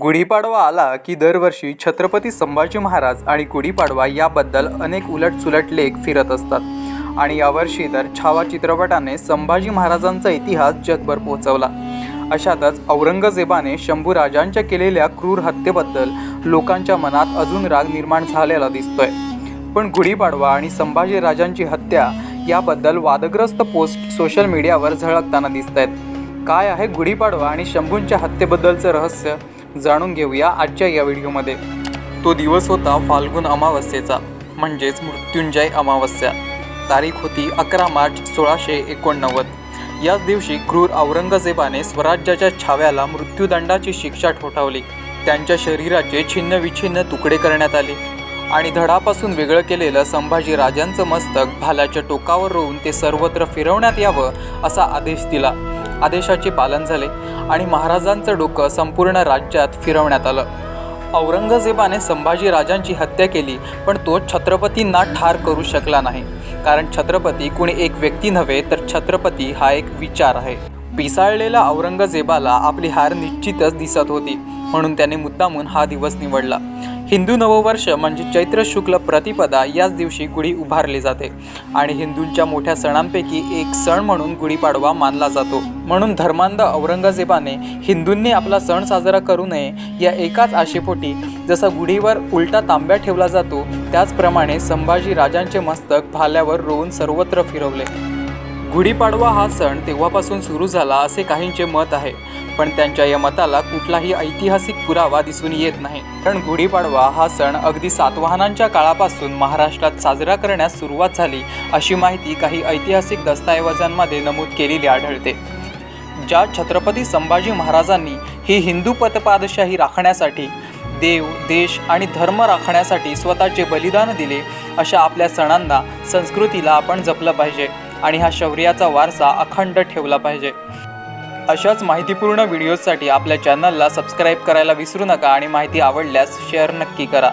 गुढीपाडवा आला की दरवर्षी छत्रपती संभाजी महाराज आणि गुढीपाडवा याबद्दल अनेक उलटसुलट लेख फिरत असतात. आणि यावर्षी तर छावा चित्रपटाने संभाजी महाराजांचा इतिहास जगभर पोहोचवला. अशातच औरंगजेबाने शंभूराजांच्या केलेल्या क्रूर हत्येबद्दल लोकांच्या मनात अजून राग निर्माण झालेला दिसतोय. पण गुढीपाडवा आणि संभाजी राजांची हत्या याबद्दल वादग्रस्त पोस्ट सोशल मीडियावर झळकताना दिसत आहेत काय आहे गुढीपाडवा आणि शंभूंच्या हत्येबद्दलचं रहस्य? जाणून घेऊया आजच्या या व्हिडिओमध्ये. तो दिवस होता फाल्गुन अमावस्येचा म्हणजेच मृत्युंजय अमावस्या. तारीख होती अकरा मार्च सोळाशे एकोणनव्वद. याच दिवशी क्रूर औरंगजेबाने स्वराज्याच्या छाव्याला मृत्यूदंडाची शिक्षा ठोठावली. त्यांच्या शरीराचे छिन्न विछिन्न तुकडे करण्यात आले. आणि धडापासून वेगळं केलेलं संभाजी राजांचं मस्तक भाल्याच्या टोकावर रोवून ते सर्वत्र फिरवण्यात यावं असा आदेश दिला. आदेशाचे पालन झाले आणि महाराजांचं डोकं संपूर्ण राज्यात फिरवण्यात आलं. औरंगजेबाने संभाजी राजांची हत्या केली पण तो छत्रपतींना ठार करू शकला नाही. कारण छत्रपती कुणी एक व्यक्ती नव्हे तर छत्रपती हा एक विचार आहे. पिसाळलेल्या औरंगजेबाला आपली हार निश्चितच दिसत होती म्हणून त्याने मुद्दामून हा दिवस निवडला. हिंदू नववर्ष म्हणजे चैत्र शुक्ल प्रतिपदा याच दिवशी गुढी उभारली जाते. आणि हिंदूंच्या मोठ्या सणांपैकी एक सण म्हणून गुढीपाडवा मानला जातो. म्हणून धर्मांध औरंगजेबाने हिंदूंनी आपला सण साजरा करू नये या एकाच आशेपोटी जसा गुढीवर उलटा तांब्या ठेवला जातो त्याचप्रमाणे संभाजी राजांचे मस्तक भाल्यावर रोवून सर्वत्र फिरवले. गुढीपाडवा हा सण तेव्हापासून सुरू झाला असे काहींचे मत आहे. पण त्यांच्या या मताला कुठलाही ऐतिहासिक पुरावा दिसून येत नाही. कारण गुढीपाडवा हा सण अगदी सातवाहनांच्या काळापासून महाराष्ट्रात साजरा करण्यास सुरुवात झाली अशी माहिती काही ऐतिहासिक दस्तऐवजांमध्ये नमूद केलेली आढळते. ज्या छत्रपती संभाजी महाराजांनी ही हिंदू पतपादशाही राखण्यासाठी देव देश आणि धर्म राखण्यासाठी स्वतःचे बलिदान दिले अशा आपल्या सणांना संस्कृतीला आपण जपलं पाहिजे. आणि हा शौर्याचा वारसा अखंड ठेवला पाहिजे. अशाच माहितीपूर्ण व्हिडिओजसाठी आपल्या चॅनलला सबस्क्राईब करायला विसरू नका आणि माहिती आवडल्यास शेअर नक्की करा.